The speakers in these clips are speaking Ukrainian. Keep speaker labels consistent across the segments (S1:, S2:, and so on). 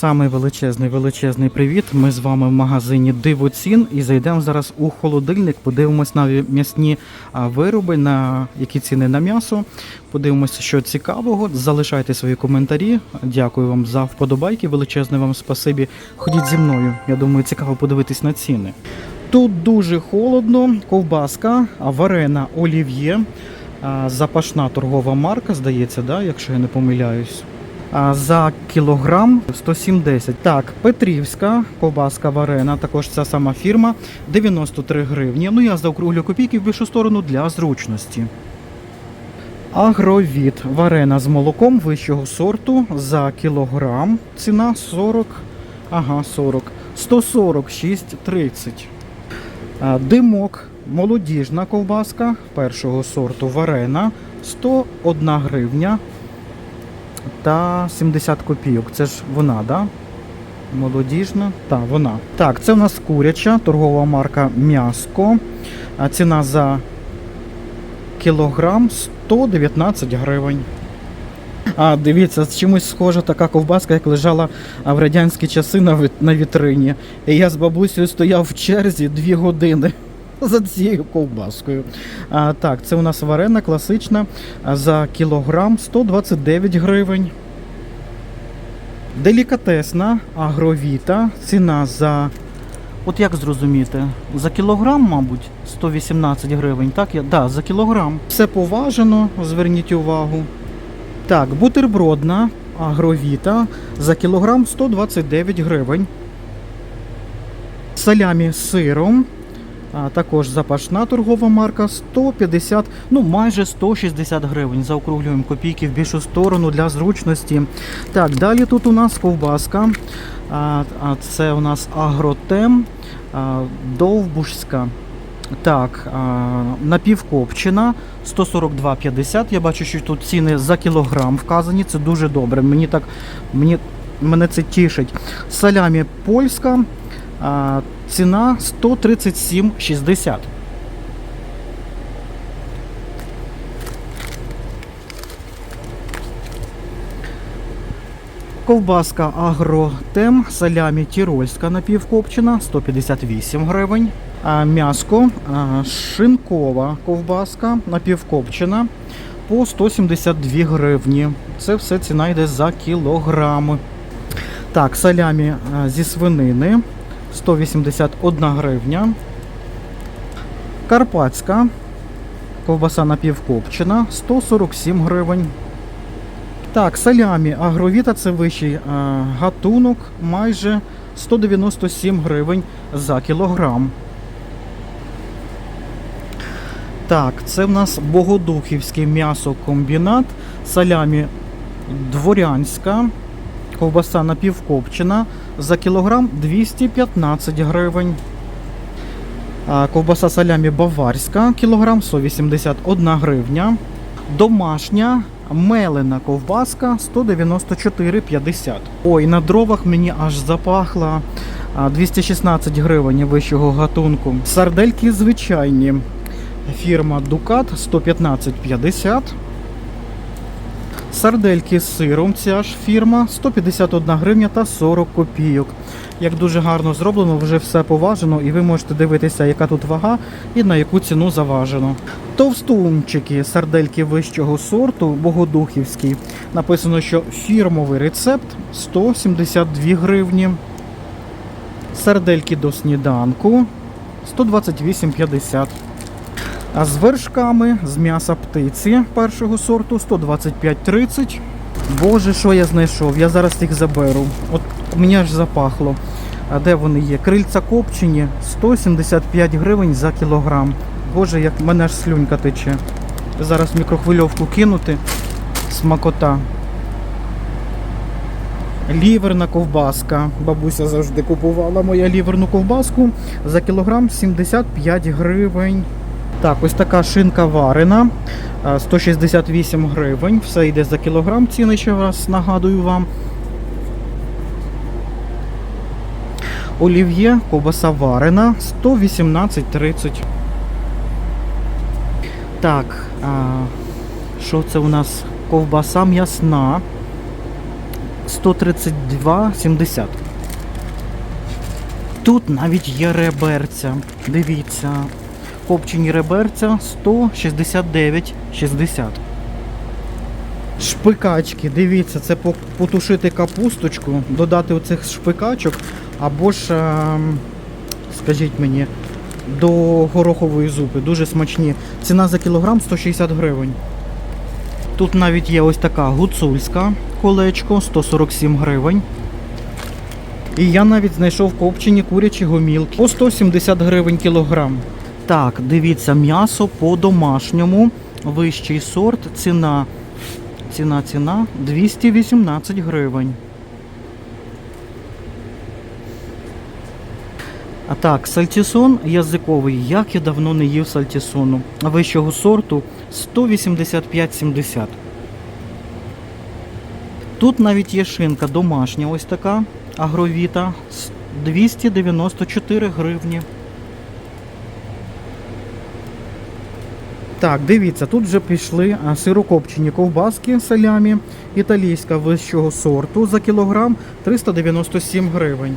S1: Самий величезний величезний привіт. Ми з вами в магазині Диво цін і зайдемо зараз у холодильник. Подивимось на м'ясні вироби, на які ціни на м'ясо. Подивимося, що цікавого. Залишайте свої коментарі. Дякую вам за вподобайки. Величезне вам спасибі. Ходіть зі мною. Я думаю, цікаво подивитись на ціни. Тут дуже холодно, ковбаска, варена олів'є, запашна торгова марка, здається, да, якщо я не помиляюсь. За кілограм 170. Так, Петрівська ковбаска варена, також ця сама фірма, 93 гривні. Ну я заокруглю копійки в більшу сторону для зручності. Агровід варена з молоком вищого сорту за кілограм. Ціна 40. Ага, 40. 146,30. Димок, молодіжна ковбаска першого сорту варена 101 гривня та 70 копійок. Це ж вона, да? Молодіжна. Так, вона. Так, це у нас куряча, торгова марка М'яско. А ціна за кілограм 119 гривень. А, дивіться, чимось схожа така ковбаска, як лежала в радянські часи на вітрині. І я з бабусею стояв в черзі дві години за цією ковбаскою. А, так, це у нас варена класична за кілограм 129 гривень. Делікатесна агровіта. Ціна за. От як зрозуміти? За кілограм, мабуть, 118 гривень. Так, я... да, за кілограм. Все поважено, зверніть увагу. Так, бутербродна агровіта за кілограм 129 гривень. Салямі з сиром. А також запашна торгова марка 150, ну майже 160 гривень. Заокруглюємо копійки в більшу сторону для зручності. Так, далі тут у нас ковбаска. А, а це у нас агротем а, довбушська. Так, напівкопчена 142,50. Я бачу, що тут ціни за кілограм вказані. Це дуже добре. Мені так мені, мене це тішить. Салямі польська. Ціна 137,60. Ковбаска Агротем, салямі тірольська напівкопчена 158 гривень. А м'яско шинкова ковбаска напівкопчена по 172 гривні. Це все ціна йде за кілограм. Так, салямі зі свинини 181 гривня. Карпатська ковбаса напівкопчена 147 гривень. Так, салямі агровіта це вищий а, гатунок, майже 197 гривень за кілограм. Так, це в нас Богодухівський м'ясокомбінат, салямі дворянська, ковбаса напівкопчена за кілограм 215 гривень. Ковбаса салямі баварська, кілограм 181 гривня. Домашня мелена ковбаска 194,50. Ой, на дровах мені аж запахло 216 гривень вищого гатунку. Сардельки звичайні. Фірма Дукат 115,50. Сардельки з сиром, ця ж фірма 151 гривня та 40 копійок. Як дуже гарно зроблено, вже все поважено, і ви можете дивитися, яка тут вага і на яку ціну заважено. Товстунчики, сардельки вищого сорту, богодухівський. Написано, що фірмовий рецепт 172 гривні. Сардельки до сніданку 128,50. А з вершками з м'яса птиці першого сорту 125,30. Боже, що я знайшов? Я зараз їх заберу. От мені аж запахло. А де вони є? Крильця копчені 175 гривень за кілограм. Боже, як в мене аж слюнька тече. Зараз мікрохвильовку кинути. Смакота. Ліверна ковбаска. Бабуся завжди купувала моя ліверну ковбаску за кілограм 75 гривень. Так, ось така шинка варена. 168 гривень. Все йде за кілограм. Ціни ще раз нагадую вам. Олів'є, ковбаса варена 118,30. Так, а, що це у нас? Ковбаса м'ясна 132,70. Тут навіть є реберця. Дивіться. Копчені реберця 169,60. Шпикачки, дивіться, це потушити капусточку, додати оцих шпикачок, або ж, ем, скажіть мені, до горохової зупи. Дуже смачні. Ціна за кілограм 160 гривень. Тут навіть є ось така гуцульська колечко 147 гривень. І я навіть знайшов копчені курячі гомілки по 170 гривень кілограм. Так, дивіться, м'ясо по-домашньому. Вищий сорт, ціна. Ціна, ціна 218 гривень. А так, сальтісон язиковий. Як я давно не їв сальтісону. Вищого сорту 185,70. Тут навіть є шинка домашня, ось така агровіта. 294 гривні. Так, дивіться, тут вже пішли сирокопчені ковбаски салямі італійська вищого сорту за кілограм 397 гривень.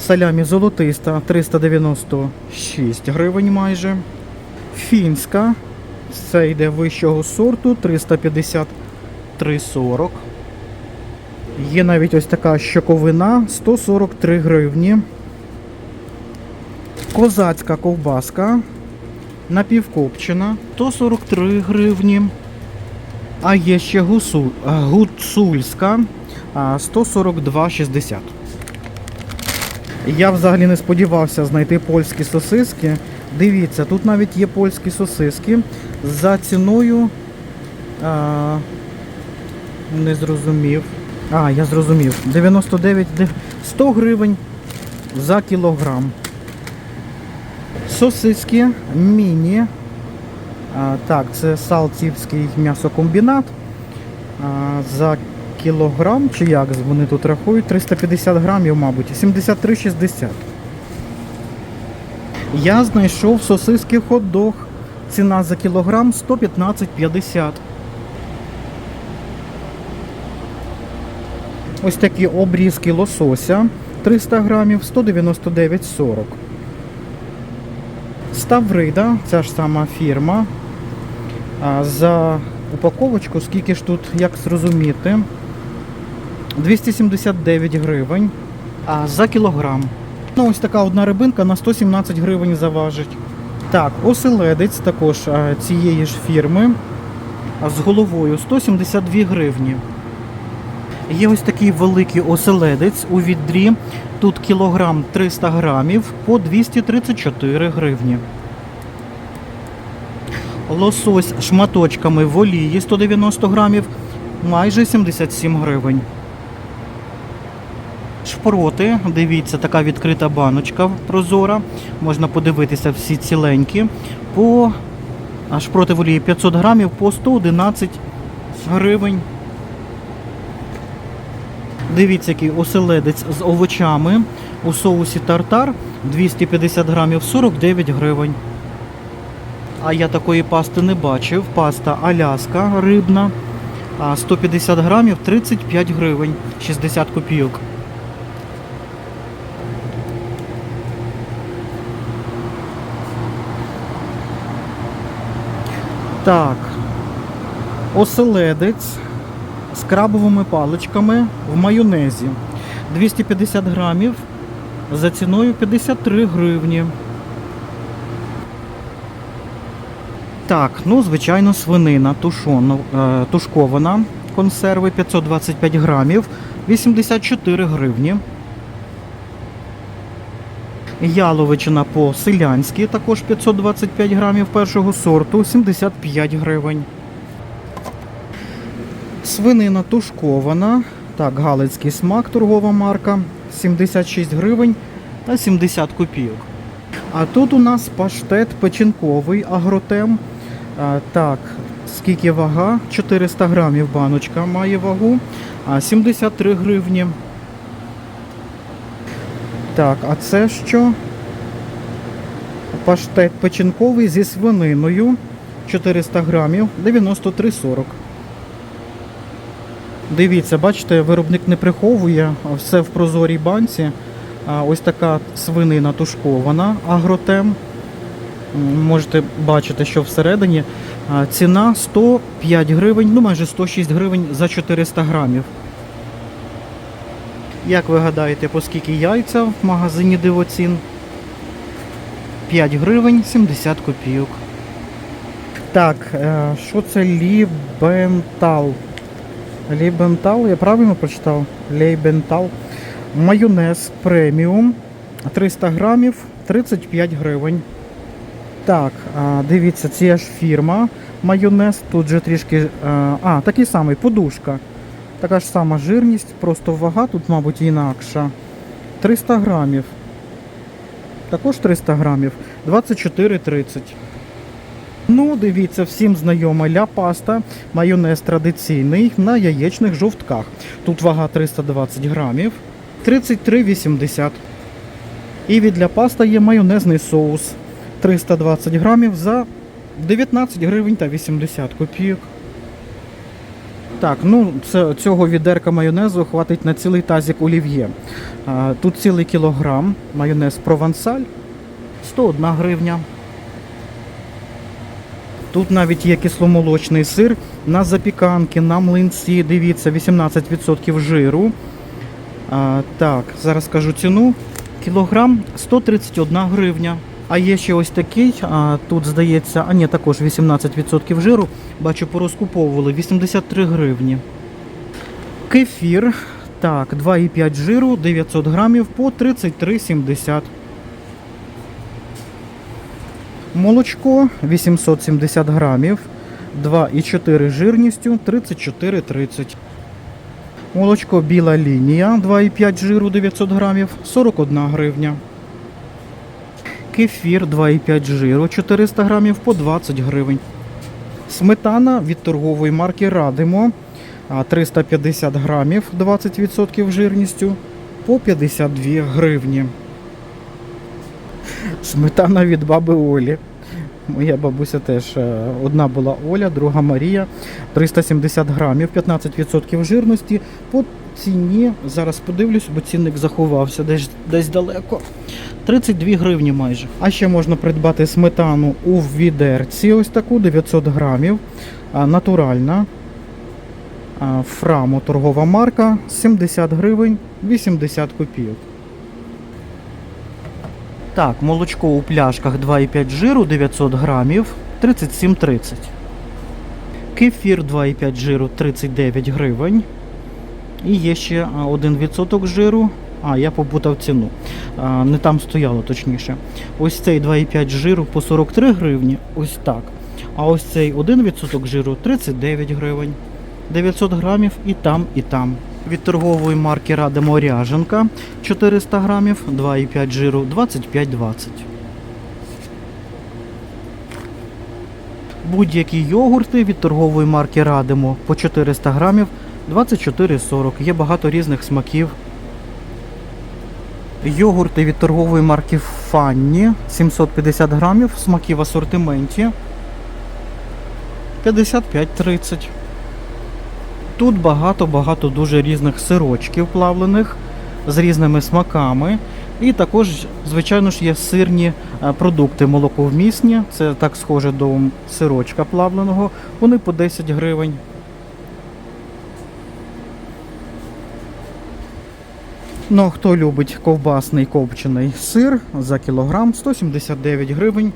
S1: Салямі золотиста 396 гривень майже. Фінська. Це йде вищого сорту 353,40. Є навіть ось така щоковина 143 гривні. Козацька ковбаска напівкопчена 143 гривні. А є ще гусу, гуцульська 142,60. Я взагалі не сподівався знайти польські сосиски. Дивіться, тут навіть є польські сосиски за ціною. А, не зрозумів. А, я зрозумів. 99 100 гривень за кілограм. Сосиски міні. Так, це Салтівський м'ясокомбінат. За кілограм, чи як вони тут рахують? 350 грамів, мабуть, 73,60. Я знайшов сосиски хот-дог. Ціна за кілограм 115,50. Ось такі обрізки лосося 300 грамів 199,40. Ставрида, ця ж сама фірма. За упаковочку, скільки ж тут, як зрозуміти, 279 гривень за кілограм. Ну, ось така одна рибинка на 117 гривень заважить. Так, оселедець також цієї ж фірми з головою 172 гривні. Є ось такий великий оселедець у відрі. Тут кілограм 300 грамів по 234 гривні. Лосось шматочками в олії 190 грамів майже 77 гривень. Шпроти, дивіться, така відкрита баночка прозора. Можна подивитися всі ціленькі. По шпроти в олії 500 грамів по 111 гривень. Дивіться, який оселедець з овочами у соусі тартар 250 грамів 49 гривень. А я такої пасти не бачив. Паста Аляска рибна. 150 грамів 35 гривень 60 копійок. Так. Оселедець з крабовими паличками в майонезі. 250 грамів за ціною 53 гривні. Так, ну, звичайно, свинина тушона, е, тушкована. Консерви 525 грамів, 84 гривні. Яловичина по-селянськи, також 525 грамів першого сорту, 75 гривень. Свинина тушкована. Так, Галицький смак, торгова марка. 76 гривень та 70 копійок. А тут у нас паштет печінковий агротем. Так, скільки вага? 400 грамів баночка має вагу. А 73 гривні. Так, а це що? Паштет печінковий зі свининою. 400 грамів, 93,40. Дивіться, бачите, виробник не приховує все в прозорій банці. Ось така свинина тушкована, агротем. Можете бачити, що всередині. Ціна 105 гривень, ну майже 106 гривень за 400 грамів. Як ви гадаєте, по скільки яйця в магазині Дивоцін? 5 гривень 70 копійок. Так, е, що це Лібентал? Лібентал, я правильно прочитав? Лейбентал. Майонез преміум 300 грамів 35 гривень. Так, дивіться, це ж фірма. Майонез. Тут же трішки. А, такий самий, подушка. Така ж сама жирність, просто вага тут, мабуть, інакша. 300 грамів. Також 300 грамів. 24,30. Ну, дивіться, всім знайома ля паста, майонез традиційний на яєчних жовтках. Тут вага 320 грамів, 33,80. І від ля паста є майонезний соус 320 грамів за 19 гривень та 80 копійок. Так, ну це, цього відерка майонезу хватить на цілий тазик олів'є. Тут цілий кілограм майонез провансаль 101 гривня. Тут навіть є кисломолочний сир на запіканки, на млинці. Дивіться, 18% жиру. А, так, зараз скажу ціну. Кілограм 131 гривня. А є ще ось такий, а, тут здається, а ні, також 18% жиру. Бачу, порозкуповували 83 гривні. Кефір. Так, 2,5 жиру, 900 грамів по 33,70. Молочко 870 грамів, 2,4 жирністю 34,30. Молочко біла лінія 2,5 жиру 900 грамів 41 гривня. Кефір 2,5 жиру 400 грамів по 20 гривень. Сметана від торгової марки Радимо 350 грамів 20% жирністю по 52 гривні. Сметана від баби Олі. Моя бабуся теж е, одна була Оля, друга Марія. 370 грамів, 15% жирності. По ціні, зараз подивлюсь, бо цінник заховався десь, десь далеко. 32 гривні майже. А ще можна придбати сметану у відерці, ось таку 900 грамів. Натуральна. Фрамо торгова марка 70 гривень 80 копійок. Так, молочко у пляшках 2,5 жиру 900 грамів 37,30. Кефір 2,5 жиру 39 гривень. І є ще а, 1% жиру. А, я попутав ціну. А, не там стояло точніше. Ось цей 2,5 жиру по 43 гривні. Ось так. А ось цей 1% жиру 39 гривень. 900 грамів і там, і там. Від торгової марки Радимо Ряженка 400 грамів, 2,5 жиру 25,20. Будь-які йогурти від торгової марки Радимо по 400 грамів 24,40. Є багато різних смаків. Йогурти від торгової марки Фанні 750 грамів, смаки в асортименті 55,30. Тут багато-багато дуже різних сирочків плавлених з різними смаками. І також, звичайно ж, є сирні е, продукти молоковмісні. Це так схоже до сирочка плавленого. Вони по 10 гривень. Ну, хто любить ковбасний копчений сир за кілограм 179 гривень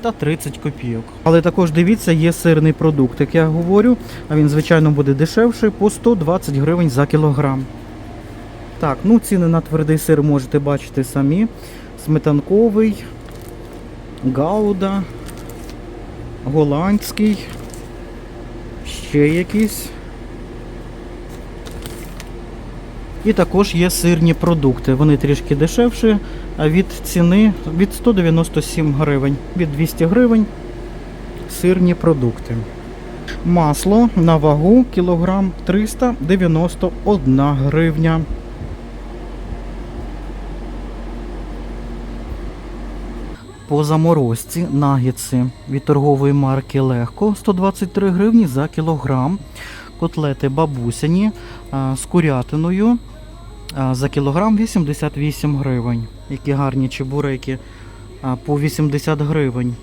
S1: та 30 копійок. Але також дивіться, є сирний продукт, як я говорю, а він, звичайно, буде дешевший по 120 гривень за кілограм. Так, ну ціни на твердий сир можете бачити самі. Сметанковий, гауда, голландський, ще якийсь. І також є сирні продукти. Вони трішки дешевші, від ціни від 197 гривень, від 200 гривень сирні продукти. Масло на вагу кілограм 391 гривня. По заморозці нагітси від торгової марки Легко 123 гривні за кілограм. котлети бабусяні з курятиною за кілограм 88 гривень. Які гарні чебуреки по 80 гривень.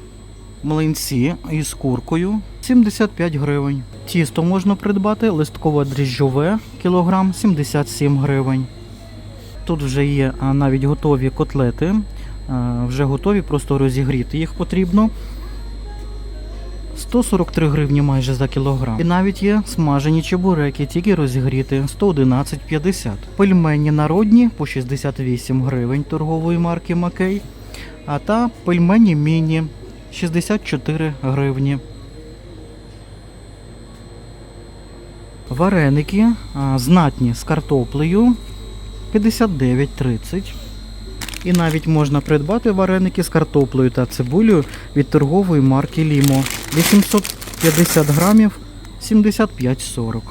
S1: Млинці із куркою 75 гривень. Тісто можна придбати листково дріжджове кілограм 77 гривень. Тут вже є навіть готові котлети. Вже готові, просто розігріти їх потрібно. 143 гривні майже за кілограм. І навіть є смажені чебуреки, тільки розігріти 111,50. Пельмені народні по 68 гривень торгової марки Макей. А та пельмені міні 64 гривні. Вареники знатні з картоплею 59,30. І навіть можна придбати вареники з картоплею та цибулею від торгової марки Лімо 850 грамів 75,40.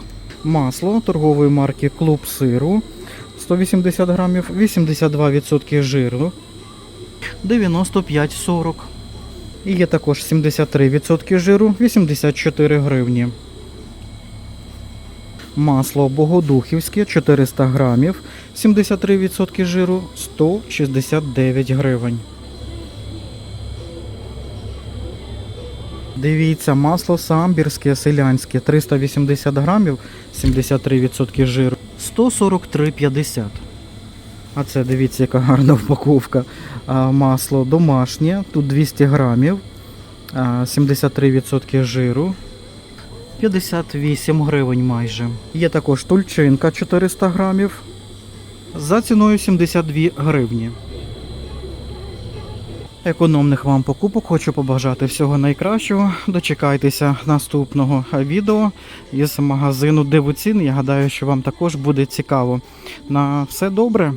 S1: Масло торгової марки Клуб сиру 180 грамів 82% жиру 95,40. І є також 73% жиру 84 гривні. Масло богодухівське 400 грамів, 73% жиру 169 гривень. Дивіться, масло самбірське селянське 380 грамів, 73% жиру 143,50. А це дивіться, яка гарна упаковка. Масло домашнє, тут 200 грамів, а, 73% жиру. 58 гривень майже. Є також тульчинка 400 грамів за ціною 72 гривні. Економних вам покупок хочу побажати всього найкращого. Дочекайтеся наступного відео із магазину Дивоцін. Я гадаю, що вам також буде цікаво. На все добре.